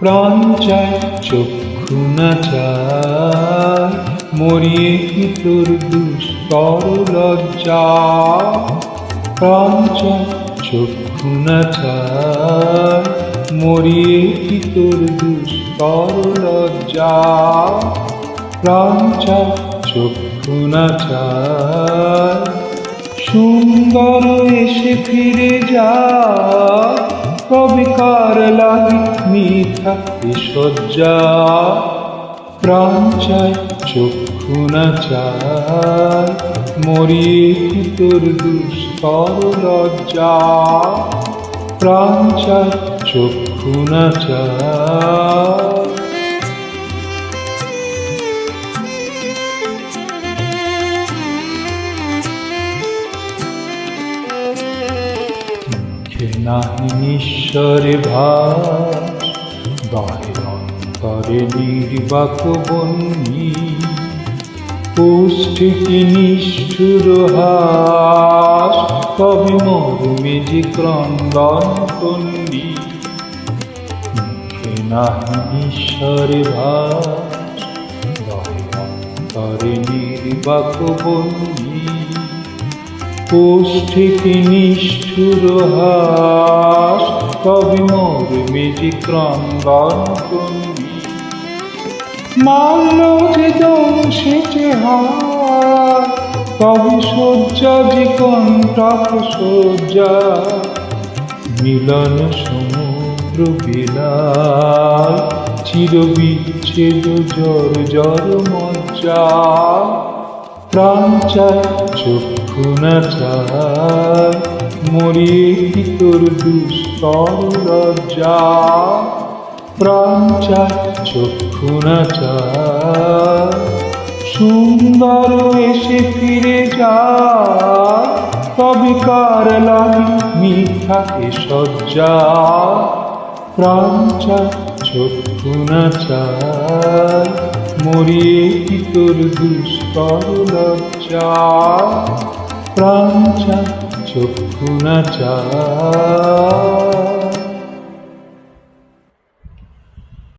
প্রাণ চায় চক্ষু না চায়, মরিয়ে কি তোর দুষ্কর লজ্জা? প্রাণ চায় চক্ষু না চায়, মরিয়ে কি তোর দুষ্কর লজ্জা? প্রাণ চায় চক্ষু না চায়, সুন্দর এসে ফিরে যা। কবে কার লাগি মিথ্যা বিসজ্জা প্রাণ চক্ষু না চায়, মরিয়ে তোর লজ্জা। প্রাণ চক্ষু না নাহি অন্তরে নির্বাক বন্দি, পুষ্টি কি নিষ্ঠুর হাস, কবি মরমে যে ক্রন্দন কন্দি মুখে অন্তরে নির্বাক বন্দি। কোষ্ঠীকে নিষ্ঠুর হাস কবি মোর মেজি ক্রন্দন কন্দি মাল্য যে দংশেছে হাত কবি শয্যা যে কণ্ঠক শয্যা মিলন সমুদ্র বিলাল চির বিচ্ছেদ জর জর মজ্জা। প্রাণ চায় চক্ষু না চায় মরিয়ে কি তোর দুস্তর লজ্জা, প্রাণ চায় চক্ষু না চায় সুন্দর এসে ফিরে যা, তবে কার লাগি মিথ্যা সজ্জা। প্রাণ মরিয়ে কি তোর দুষ্কর লজ্জা? প্রাণ চক্ষু না চায়